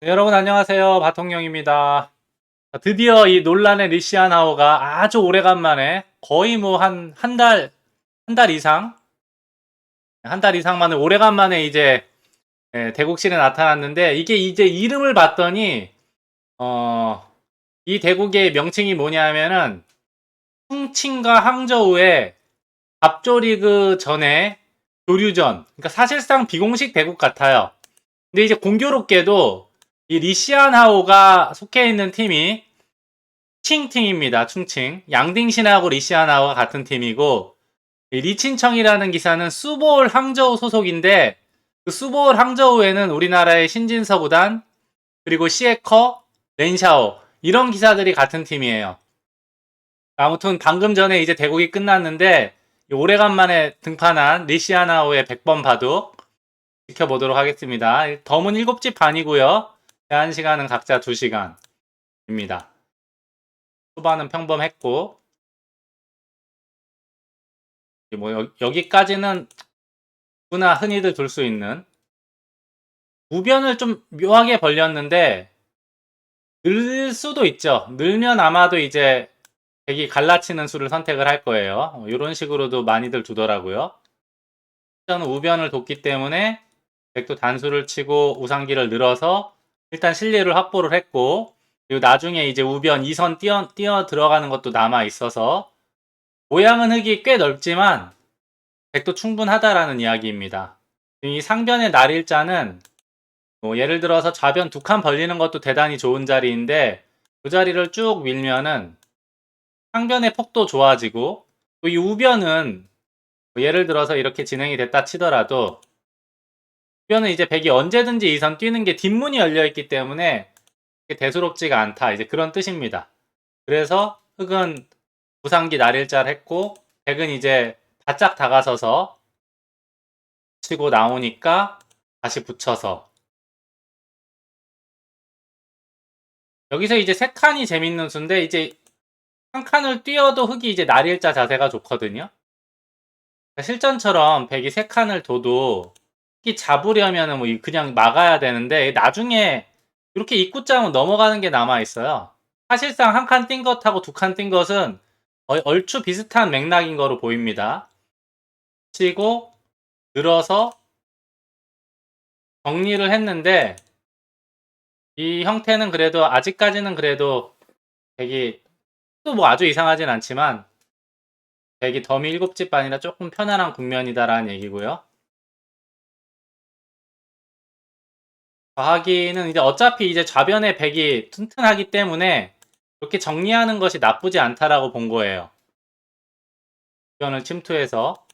네, 여러분 안녕하세요. 바통령입니다. 드디어 이 논란의 리시아나오가 아주 오래간만에 거의 뭐 한 한 달, 한 달 이상? 한 달 이상 만에 오래간만에 이제 예, 대국실에 나타났는데 이게 이제 이름을 봤더니 어, 이 대국의 명칭이 뭐냐면은 충칭과 항저우의 갑조리그 전에 교류전. 그러니까 사실상 비공식 대국 같아요. 근데 이제 공교롭게도 이 리시안하오가 속해 있는 팀이 칭팅입니다. 충칭. 양딩신하고 리시안하오가 같은 팀이고 이 리친청이라는 기사는 수보올 항저우 소속인데 그 수보올 항저우에는 우리나라의 신진서 구단 그리고 시에커, 렌샤오 이런 기사들이 같은 팀이에요. 아무튼 방금 전에 이제 대국이 끝났는데 이 오래간만에 등판한 리시아나오의 100번 바둑 지켜보도록 하겠습니다. 덤은 7집 반이고요. 제한 시간은 각자 2시간입니다. 초반은 평범했고 뭐 여, 기까지는 누구나 흔히들 둘 수 있는 우변을 좀 묘하게 벌렸는데 늘 수도 있죠. 늘면 아마도 이제 백이 갈라치는 수를 선택을 할 거예요. 이런 식으로도 많이들 두더라고요. 저는 우변을 뒀기 때문에 백도 단수를 치고 우상기를 늘어서 일단 실리를 확보를 했고 그리고 나중에 이제 우변 2선 뛰어, 뛰어 들어가는 것도 남아 있어서 모양은 흙이 꽤 넓지만 백도 충분하다라는 이야기입니다. 이 상변의 날일자는 뭐 예를 들어서 좌변 두 칸 벌리는 것도 대단히 좋은 자리인데 그 자리를 쭉 밀면은 상변의 폭도 좋아지고 또 이 우변은 뭐 예를 들어서 이렇게 진행이 됐다 치더라도 우변은 이제 백이 언제든지 이 선 뛰는 게 뒷문이 열려 있기 때문에 대수롭지가 않다 이제 그런 뜻입니다. 그래서 흑은 부상기 날일자를 했고 백은 이제 바짝 다가서서 치고 나오니까 다시 붙여서 여기서 이제 세 칸이 재밌는 수인데 이제 한 칸을 뛰어도 흙이 이제 날일자 자세가 좋거든요. 그러니까 실전처럼 백이 세 칸을 둬도 흙이 잡으려면은 뭐 그냥 막아야 되는데 나중에 이렇게 입구장은 넘어가는 게 남아 있어요. 사실상 한 칸 뛴 것하고 두 칸 뛴 것은 거의 얼추 비슷한 맥락인 거로 보입니다. 치고 늘어서 정리를 했는데 이 형태는 그래도 아직까지는 그래도 백이 또뭐 아주 이상하진 않지만 백이 덤이 7집 반이라 조금 편안한 국면이다라는 얘기고요. 과하기는 이제 어차피 이제 좌변에 백이 튼튼하기 때문에 이렇게 정리하는 것이 나쁘지 않다라고 본 거예요. 좌변을 침투해서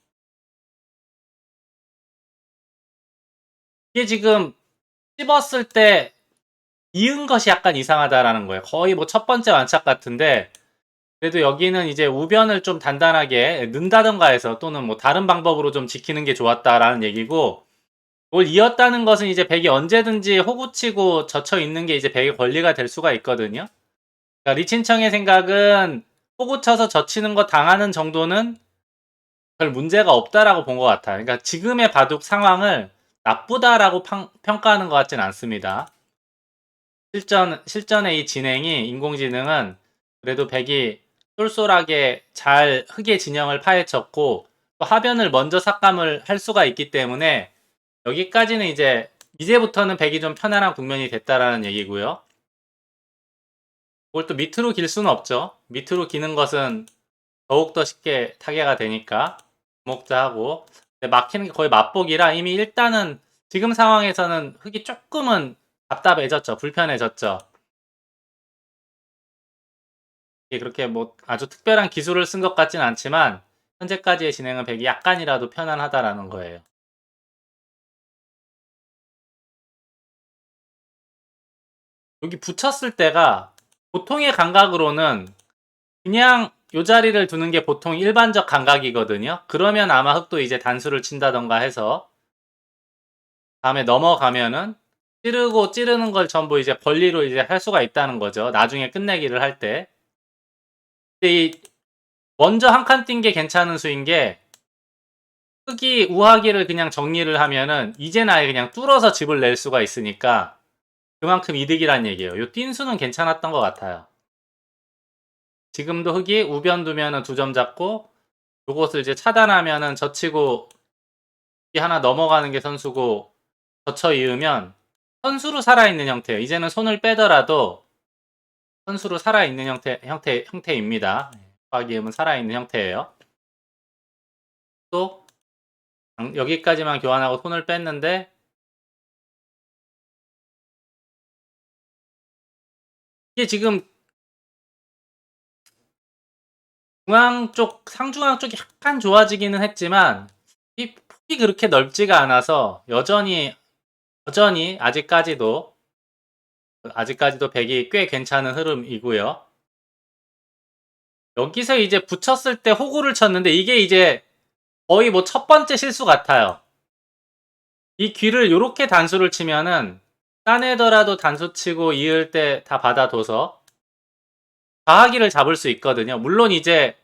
이게 지금 씹었을 때 이은 것이 약간 이상하다라는 거예요. 거의 뭐 첫 번째 완착 같은데 그래도 여기는 이제 우변을 좀 단단하게 는다던가 해서 또는 뭐 다른 방법으로 좀 지키는 게 좋았다라는 얘기고 이걸 이었다는 것은 이제 백이 언제든지 호구치고 젖혀 있는 게 이제 백의 권리가 될 수가 있거든요. 그러니까 리친청의 생각은 호구쳐서 젖히는 거 당하는 정도는 별 문제가 없다라고 본 것 같아요. 그러니까 지금의 바둑 상황을 나쁘다라고 평, 평가하는 것 같진 않습니다. 실전, 실전의 이 진행이 인공지능은 그래도 백이 쏠쏠하게 잘 흙의 진영을 파헤쳤고 또 하변을 먼저 삭감을 할 수가 있기 때문에 여기까지는 이제 이제부터는 백이 좀 편안한 국면이 됐다라는 얘기고요. 그걸 또 밑으로 길 수는 없죠. 밑으로 기는 것은 더욱더 쉽게 타개가 되니까 주목자하고 막히는 게 거의 맛보기라 이미 일단은 지금 상황에서는 흙이 조금은 답답해졌죠. 불편해졌죠. 그렇게 뭐 아주 특별한 기술을 쓴 것 같진 않지만 현재까지의 진행은 백이 약간이라도 편안하다라는 거예요. 여기 붙였을 때가 보통의 감각으로는 그냥 요 자리를 두는 게 보통 일반적 감각이거든요. 그러면 아마 흑도 이제 단수를 친다던가 해서 다음에 넘어가면은 찌르고 찌르는 걸 전부 이제 권리로 이제 할 수가 있다는 거죠. 나중에 끝내기를 할 때. 근데 이 먼저 한 칸 뛴 게 괜찮은 수인 게 흑이 우하기를 그냥 정리를 하면은 아예 그냥 뚫어서 집을 낼 수가 있으니까 그만큼 이득이란 얘기예요. 요 뛴수는 괜찮았던 것 같아요. 지금도 흑이 우변 두면은 두 점 잡고 요것을 이제 차단하면은 젖히고 이 하나 넘어가는 게 선수고 젖혀 이으면 선수로 살아있는 형태예요. 이제는 손을 빼더라도 선수로 살아있는 형태, 형태, 형태입니다. 수학 이음은 살아있는 형태예요. 또 장- 여기까지만 교환하고 손을 뺐는데 이게 지금 중앙 쪽, 상중앙 쪽이 약간 좋아지기는 했지만 이 폭이 그렇게 넓지가 않아서 여전히 여전히 아직까지도 아직까지도 백이 꽤 괜찮은 흐름이고요. 여기서 이제 붙였을 때 호구를 쳤는데 이게 이제 거의 뭐 첫 번째 실수 같아요. 이 귀를 이렇게 단수를 치면은 따내더라도 단수 치고 이을 때 다 받아둬서 과하기를 잡을 수 있거든요. 물론 이제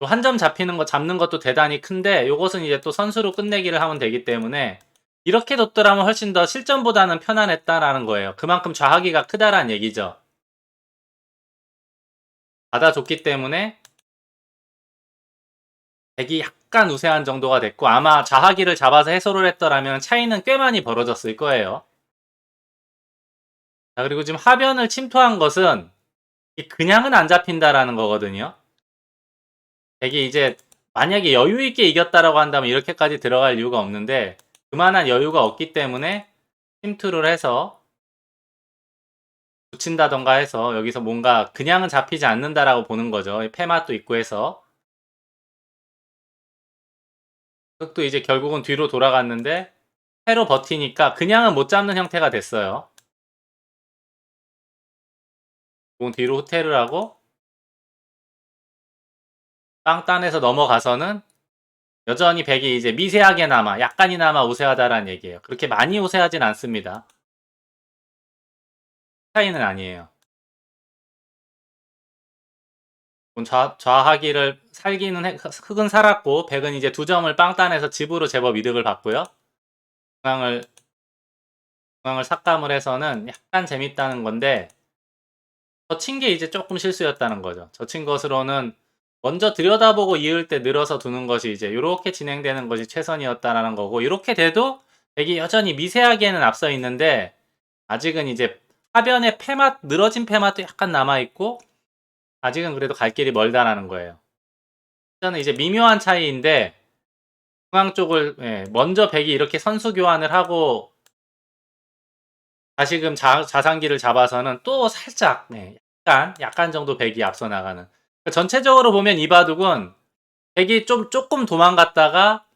한 점 잡히는 거 잡는 것도 대단히 큰데 이것은 이제 또 선수로 끝내기를 하면 되기 때문에 이렇게 뒀더라면 훨씬 더 실전보다는 편안했다라는 거예요. 그만큼 좌하기가 크다라는 얘기죠. 받아줬기 때문에 백이 약간 우세한 정도가 됐고 아마 좌하기를 잡아서 해소를 했더라면 차이는 꽤 많이 벌어졌을 거예요. 자 그리고 지금 하변을 침투한 것은 이 그냥은 안 잡힌다라는 거거든요. 백이 이제 만약에 여유 있게 이겼다라고 한다면 이렇게까지 들어갈 이유가 없는데 그만한 여유가 없기 때문에 침투를 해서 붙인다던가 해서 여기서 뭔가 그냥은 잡히지 않는다라고 보는 거죠. 패맛도 있고 해서 흑도 이제 결국은 뒤로 돌아갔는데 패로 버티니까 그냥은 못 잡는 형태가 됐어요. 공 뒤로 후퇴를 하고 빵단에서 넘어가서는 여전히 백이 이제 미세하게나마 약간이나마 우세하다라는 얘기예요. 그렇게 많이 우세하진 않습니다. 차이는 아니에요. 좌, 좌하기를 살기는 해- 흑은 살았고 백은 이제 두 점을 빵단에서 집으로 제법 이득을 받고요. 중앙을 중앙을 삭감을 해서는 약간 재밌다는 건데 젖힌 게 이제 조금 실수였다는 거죠. 젖힌 것으로는 먼저 들여다보고 이을 때 늘어서 두는 것이 이제 이렇게 진행되는 것이 최선이었다라는 거고 이렇게 돼도 백이 여전히 미세하게는 앞서 있는데 아직은 이제 하변의 패맛 늘어진 패맛도 약간 남아 있고 아직은 그래도 갈 길이 멀다라는 거예요. 저는 이제 미묘한 차이인데 중앙 쪽을 예, 먼저 백이 이렇게 선수 교환을 하고 다시금 자, 자상기를 잡아서는 또 살짝 네, 약간 약간 정도 백이 앞서 나가는 그러니까 전체적으로 보면 이 바둑은 백이 좀 조금 도망갔다가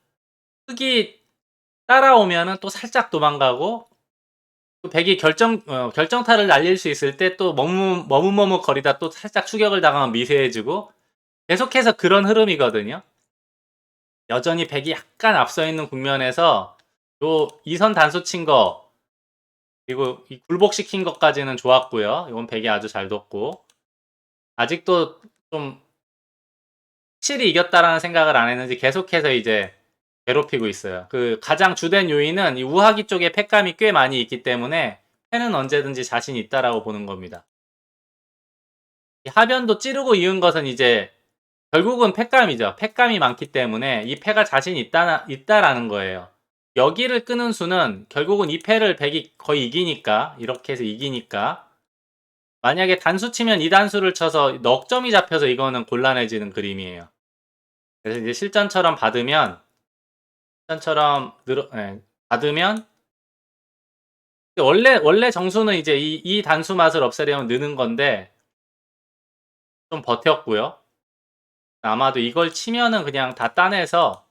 흑이 따라오면은 또 살짝 도망가고 또 백이 결정 어, 결정타를 날릴 수 있을 때 또 머뭇 머뭇머뭇 거리다 또 살짝 추격을 당하면 미세해지고 계속해서 그런 흐름이거든요. 여전히 백이 약간 앞서 있는 국면에서 요 이선 단수 친 거 그리고 이 굴복시킨 것까지는 좋았고요. 이건 백이 아주 잘 뒀고 아직도 좀 확실히 이겼다라는 생각을 안 했는지 계속해서 이제 괴롭히고 있어요. 그 가장 주된 요인은 이 우하기 쪽에 패감이 꽤 많이 있기 때문에 패는 언제든지 자신 있다라고 보는 겁니다. 이 하변도 찌르고 이은 것은 이제 결국은 패감이죠. 패감이 많기 때문에 이 패가 자신 있다, 있다라는 거예요. 여기를 끄는 수는 결국은 이 패를 백이 거의 이기니까 이렇게 해서 이기니까 만약에 단수 치면 이 단수를 쳐서 넉 점이 잡혀서 이거는 곤란해지는 그림이에요. 그래서 이제 실전처럼 받으면 실전처럼 늘어 예, 받으면 원래 원래 정수는 이제 이, 이 단수 맛을 없애려면 느는 건데 좀 버텼고요. 아마도 이걸 치면은 그냥 다 따내서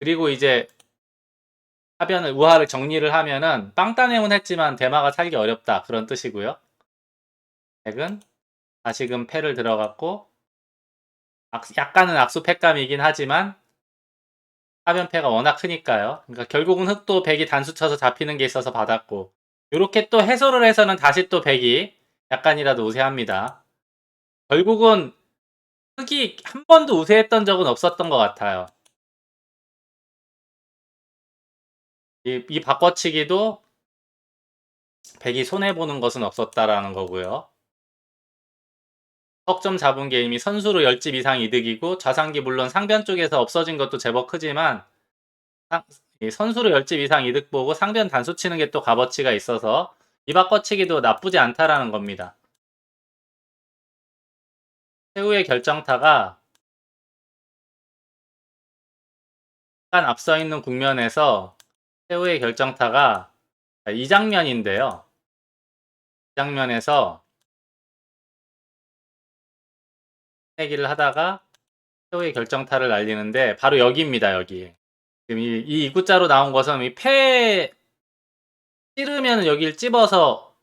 그리고 이제 하변을 우하를 정리를 하면은 빵따내은 했지만 대마가 살기 어렵다 그런 뜻이고요. 백은 다시금 패를 들어갔고 악- 약간은 악수 패감이긴 하지만 하변 패가 워낙 크니까요. 그러니까 결국은 흑도 백이 단수 쳐서 잡히는 게 있어서 받았고 이렇게 또 해소를 해서는 다시 또 백이 약간이라도 우세합니다. 결국은 흑이 한 번도 우세했던 적은 없었던 것 같아요. 이, 이 바꿔치기도 백이 손해보는 것은 없었다라는 거고요. 석점 잡은 게임이 선수로 10집 이상 이득이고 좌상기 물론 상변 쪽에서 없어진 것도 제법 크지만 상- 이 선수로 10집 이상 이득 보고 상변 단수 치는 게 또 값어치가 있어서 이박 뻗치기도 나쁘지 않다라는 겁니다. 최후의 결정타가 약간 앞서 있는 국면에서 최후의 결정타가 이 장면인데요. 이 장면에서 내기를 하다가 최후의 결정타를 날리는데 바로 여기입니다. 여기. 지금 이, 이 입구자로 나온 것은 이패 찌르면 여기를 찝어서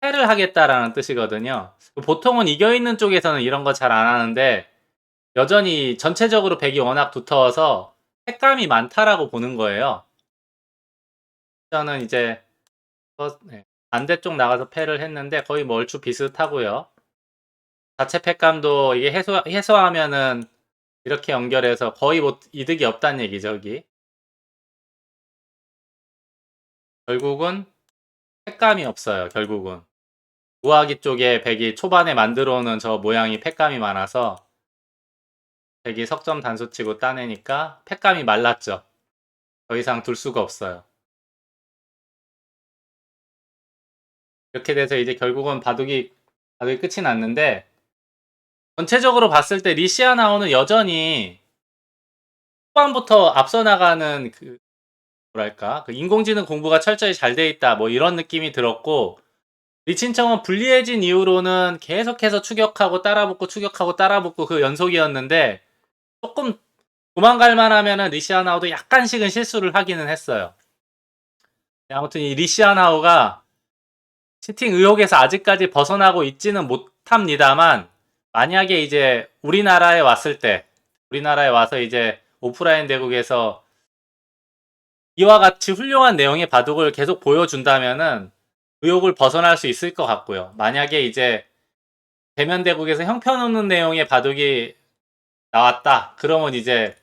패를 하겠다라는 뜻이거든요. 보통은 이겨있는 쪽에서는 이런 거 잘 안 하는데 여전히 전체적으로 백이 워낙 두터워서 색감이 많다라고 보는 거예요. 저는 이제 어, 네, 반대쪽 나가서 패를 했는데 거의 뭐 얼추 비슷하고요. 자체 팩감도 이게 해소, 해소하면은 이렇게 연결해서 거의 뭐 이득이 없다는 얘기죠, 여기. 결국은 팩감이 없어요, 결국은. 우아기 쪽에 백이 초반에 만들어 오는 저 모양이 팩감이 많아서 백이 석점 단수 치고 따내니까 팩감이 말랐죠. 더 이상 둘 수가 없어요. 이렇게 돼서 이제 결국은 바둑이 바둑이 끝이 났는데 전체적으로 봤을 때 리시아 나오는 여전히 후반부터 앞서 나가는 그 뭐랄까 그 인공지능 공부가 철저히 잘 돼 있다 뭐 이런 느낌이 들었고 리친청은 불리해진 이후로는 계속해서 추격하고 따라붙고 추격하고 따라붙고 그 연속이었는데 조금 도망갈 만하면은 리시아나오도 약간씩은 실수를 하기는 했어요. 아무튼 이 리시아나오가 치팅 의혹에서 아직까지 벗어나고 있지는 못합니다만 만약에 이제 우리나라에 왔을 때 우리나라에 와서 이제 오프라인 대국에서 이와 같이 훌륭한 내용의 바둑을 계속 보여준다면은 의혹을 벗어날 수 있을 것 같고요. 만약에 이제 대면 대국에서 형편없는 내용의 바둑이 나왔다. 그러면 이제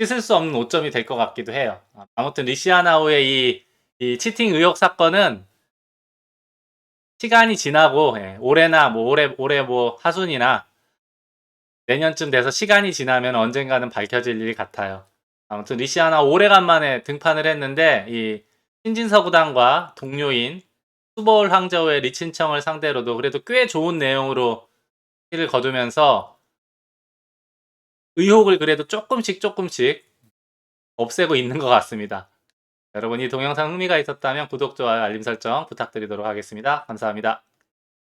씻을 수 없는 오점이 될 것 같기도 해요. 아무튼 리시아나우의 이, 이 치팅 의혹 사건은 시간이 지나고 예, 올해나 뭐 올해 올해 뭐 하순이나 내년쯤 돼서 시간이 지나면 언젠가는 밝혀질 일 같아요. 아무튼 리시아나 오래간만에 등판을 했는데 이 신진서 구단과 동료인 수보울 황저우의 리친청을 상대로도 그래도 꽤 좋은 내용으로 힐을 거두면서 의혹을 그래도 조금씩 조금씩 없애고 있는 것 같습니다. 여러분 이 동영상 흥미가 있었다면 구독, 좋아요, 알림 설정 부탁드리도록 하겠습니다. 감사합니다.